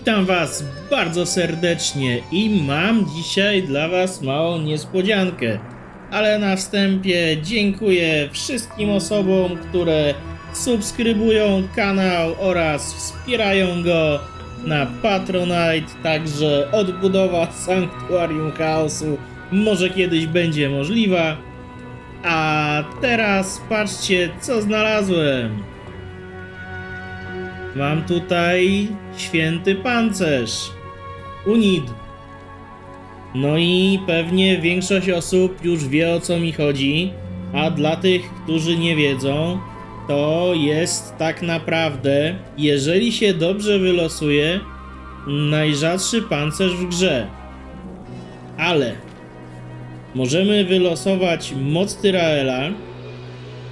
Witam Was bardzo serdecznie i mam dzisiaj dla Was małą niespodziankę. Ale na wstępie dziękuję wszystkim osobom, które subskrybują kanał oraz wspierają go na Patronite. Także odbudowa Sanktuarium Chaosu może kiedyś będzie możliwa. A teraz patrzcie, co znalazłem. Mam tutaj święty pancerz. Unid. No i pewnie większość osób już wie o co mi chodzi, a dla tych, którzy nie wiedzą, to jest tak naprawdę, jeżeli się dobrze wylosuje, najrzadszy pancerz w grze. Ale możemy wylosować moc Tyraela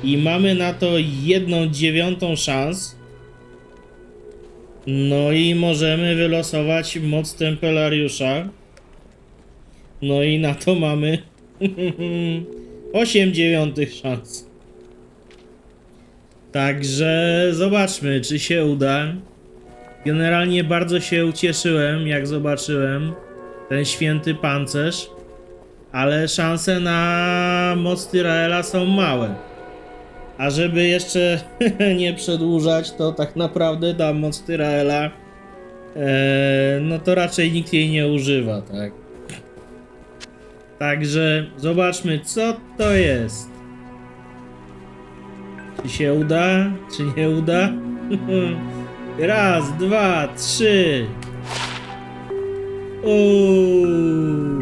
i mamy na to jedną dziewiątą szans. No i możemy wylosować moc Tempelariusza. No i na to mamy 8 dziewiątych szans. Także zobaczmy, czy się uda. Generalnie bardzo się ucieszyłem, jak zobaczyłem ten święty pancerz, ale szanse na moc Tyraela są małe. A żeby jeszcze nie przedłużać, to tak naprawdę ta moc Tyraela, e, no to raczej nikt jej nie używa, tak? Także zobaczmy, co to jest. Czy się uda, czy nie uda? Raz, dwa, trzy. Uuu.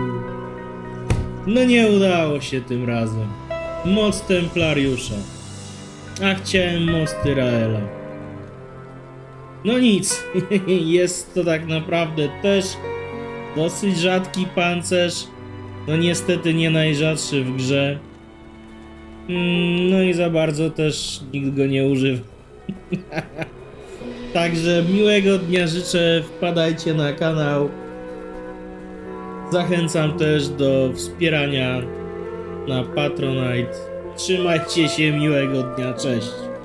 No nie udało się tym razem. Moc Templariusza. A chciałem moc Tyraela. No nic, jest to tak naprawdę też dosyć rzadki pancerz. No niestety nie najrzadszy w grze. Mm, No i za bardzo też nikt go nie używa. Także miłego dnia życzę, wpadajcie na kanał. Zachęcam też do wspierania na Patronite. Trzymajcie się, miłego dnia, cześć.